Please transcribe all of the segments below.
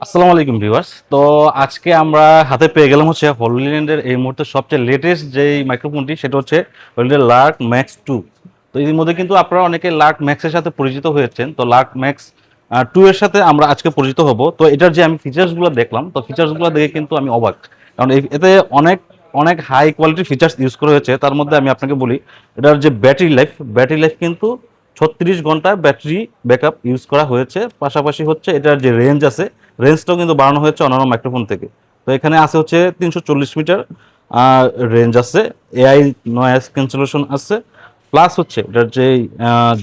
আসসালামু আলাইকুম ভিউয়ার্স। তো আজকে আমরা হাতে পেয়ে গেলাম হচ্ছে হলিল্যান্ডের এই মুহূর্তে সবচেয়ে লেটেস্ট যেই মাইক্রোফোনটি সেটা হচ্ছে হলিল্যান্ডের লার্ক ম্যাক্স টু তো এর মধ্যে কিন্তু আপনারা অনেকে লার্ক ম্যাক্সের সাথে পরিচিত হয়েছেন। তো লার্ক ম্যাক্স টু এর সাথে আমরা আজকে পরিচিত হব। তো এটার যে আমি ফিচার্সগুলো দেখলাম, তো ফিচার্সগুলো দেখে কিন্তু আমি অবাক। কারণ এতে অনেক অনেক হাই কোয়ালিটির ফিচার্স ইউজ করা হয়েছে। তার মধ্যে আমি আপনাকে বলি, এটার যে ব্যাটারি লাইফ ব্যাটারি লাইফ কিন্তু ছত্রিশ ঘণ্টা ব্যাটারি ব্যাকআপ ইউজ করা হয়েছে। পাশাপাশি হচ্ছে এটার যে রেঞ্জ আছে রেঞ্জটাও কিন্তু বাড়ানো হয়েছে অন্যান্য মাইক্রোফোন থেকে। তো এখানে আছে হচ্ছে তিনশো চল্লিশ মিটার রেঞ্জ আছে এআই নয়েস ক্যান্সেলেশন আছে প্লাস হচ্ছে এটার যে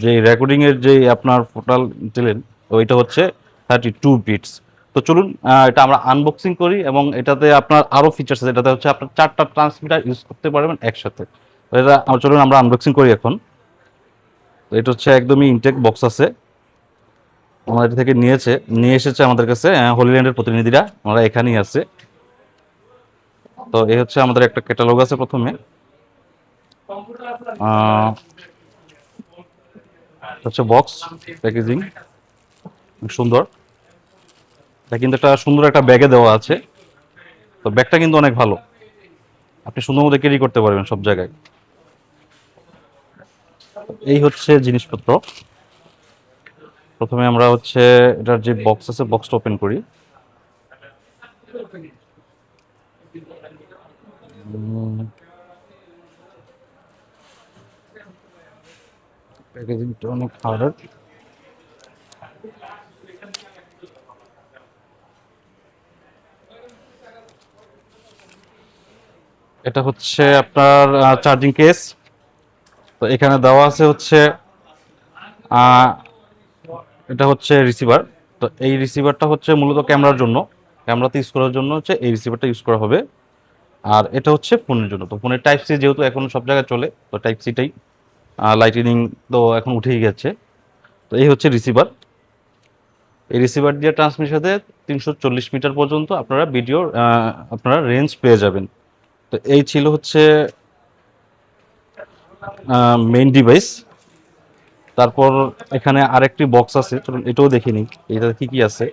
যে রেকর্ডিংয়ের যে আপনার পোর্টাল দিলেন ওইটা হচ্ছে থার্টি টু বিটস তো চলুন এটা আমরা আনবক্সিং করি এবং এটাতে আপনার আরও ফিচার্স আছে, এটাতে হচ্ছে আপনার চারটা ট্রান্সমিটার ইউজ করতে পারবেন একসাথে। তো এটা চলুন আমরা আনবক্সিং করি এখন। তো এটা হচ্ছে একদমই ইনটেক বক্স আছে। আমাদের থেকে নিয়েছে, নিয়ে এসেছে আমাদের কাছে হলিল্যান্ডের প্রতিনিধিরা আমরা এখানেই আছে। তো এই হচ্ছে আমাদের একটা ক্যাটালগ আছে প্রথমে। হচ্ছে বক্স প্যাকেজিং সুন্দর। এটা কিন্তু একটা সুন্দর একটা ব্যাগে দেওয়া আছে। তো ব্যাগটা কিন্তু অনেক ভালো। আপনি সুন্দর মতো ক্যারি করতে পারবেন সব জায়গায়। এই হচ্ছে জিনিসপত্র। প্রথমে আমরা হচ্ছে এটার যে বক্স আছে বক্সটা ওপেন করি। প্যাকেজিংটা অনেক এটা হচ্ছে আপনার চার্জিং কেস তো এখানে দেওয়া আছে হচ্ছে এটা হচ্ছে রিসিভার তো এই রিসিভারটা হচ্ছে মূলত ক্যামেরার জন্য। ক্যামেরাতে ইউজ করার জন্য হচ্ছে এই রিসিভারটা ইউজ করা হবে। আর এটা হচ্ছে ফোনের জন্য। তো ফোনের টাইপ সি যেহেতু এখন সব জায়গায় চলে, তো টাইপ সিটাই লাইটিনিং তো এখন উঠেই গেছে। তো এই হচ্ছে রিসিভার এই রিসিভার দিয়ে ট্রান্সমিট সাথে তিনশো চল্লিশ মিটার পর্যন্ত আপনারা ভিডিও আপনারা রেঞ্জ পেয়ে যাবেন। তো এই ছিল হচ্ছে মেইন ডিভাইস তারপর এখানে আরেকটি বক্স আছে এটাও দেখে নিই, এটা কি কি আছে।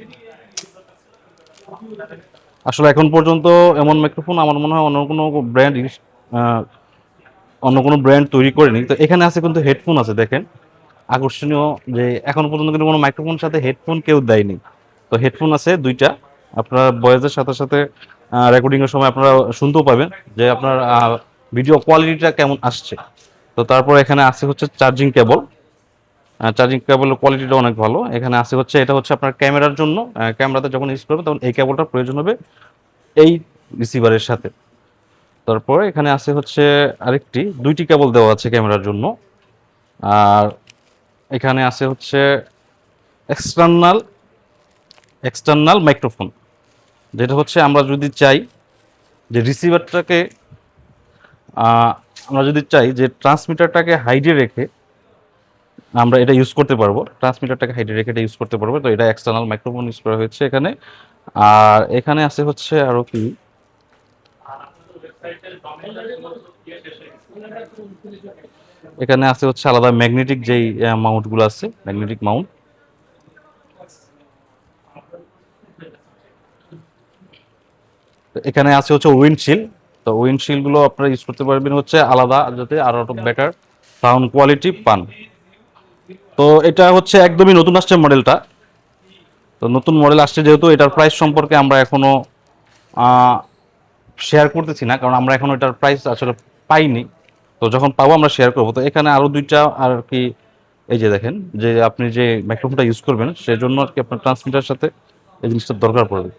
আসলে এখন পর্যন্ত এমন মাইক্রোফোন আমার মনে হয় অন্য কোনো ব্র্যান্ড অন্য কোনো ব্র্যান্ড তৈরি করেনি। তো এখানে আছে কিন্তু হেডফোন আছে, দেখেন। আকর্ষণীয় যে এখন পর্যন্ত কিন্তু কোনো মাইক্রোফোনের সাথে হেডফোন কেউ দেয়নি। তো হেডফোন আছে দুইটা, আপনার বয়েজের সাথে সাথে রেকর্ডিং এর সময় আপনারা শুনতেও পাবেন যে আপনার ভিডিও কোয়ালিটিটা কেমন আসছে। তো তারপর এখানে আছে হচ্ছে চার্জিং কেবল চার্জিং কেবলের কোয়ালিটিটা অনেক ভালো। এখানে আছে হচ্ছে, এটা হচ্ছে আপনার ক্যামেরার জন্য। ক্যামেরাতে যখন ইউজ করবেন, তখন এই কেবলটার প্রয়োজন হবে এই রিসিভারের সাথে। তারপরে এখানে আছে হচ্ছে আরেকটি, দুইটি কেবল দেওয়া আছে ক্যামেরার জন্য। আর এখানে আছে হচ্ছে এক্সটার্নাল এক্সটার্নাল মাইক্রোফোন যেটা হচ্ছে আমরা যদি চাই যে রিসিভারটাকে আমরা যদি চাই যে ট্রান্সমিটারটাকে হাইডে রেখে আমরা এটা ইউজ করতে পারব। ট্রান্সমিটারটাকে হাইডে রেখে এটা ইউজ করতে পারব। তো এটা এক্সটার্নাল মাইক্রোফোন ইউজ করা হয়েছে এখানে। আর এখানে আছে হচ্ছে আরও কি? এখানে আছে হচ্ছে আলাদা ম্যাগনেটিক যেই মাউন্টগুলো আছে ম্যাগনেটিক মাউন্ট এখানে আছে হচ্ছে উইন্ডশিল্ড তো উইন্ডশিল্ডগুলো আপনারা ইউজ করতে পারবেন হচ্ছে আলাদা, যাতে আরও বেটার সাউন্ড কোয়ালিটি পান। তো এটা হচ্ছে একদমই নতুন আসছে মডেলটা। তো নতুন মডেল আসছে যেহেতু এটার প্রাইস সম্পর্কে আমরা এখনও শেয়ার করতেছি না, কারণ আমরা এখনও এটার প্রাইস আসলে পাইনি। তো যখন পাবো আমরা শেয়ার করব। তো এখানে আরও দুইটা আর কি, এই যে দেখেন, যে আপনি যে মাইক্রোফোনটা ইউজ করবেন, সেজন্য আর কি আপনার ট্রান্সমিটার সাথে এই জিনিসটা দরকার পড়বে।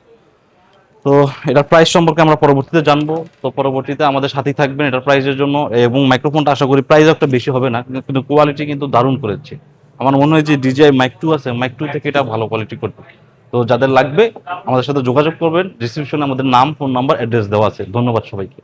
তো এটার প্রাইস সম্পর্কে আমরা পরবর্তীতে জানব। তো পরবর্তীতে আমাদের সাথেই থাকবেন এটার প্রাইসের জন্য। এবং মাইক্রোফোনটা আশা করি প্রাইস একটা বেশি হবে না, কিন্তু কোয়ালিটি কিন্তু দারুণ করেছে। আমার মনে হয় যে ডিজিআই মাইক টু আছে মাইক টু থেকে এটা ভালো কোয়ালিটি করবে। তো যাদের লাগবে, আমাদের সাথে যোগাযোগ করবেন। ডিসক্রিপশনে আমাদের নাম ফোন নাম্বার অ্যাড্রেস দেওয়া আছে। ধন্যবাদ সবাইকে।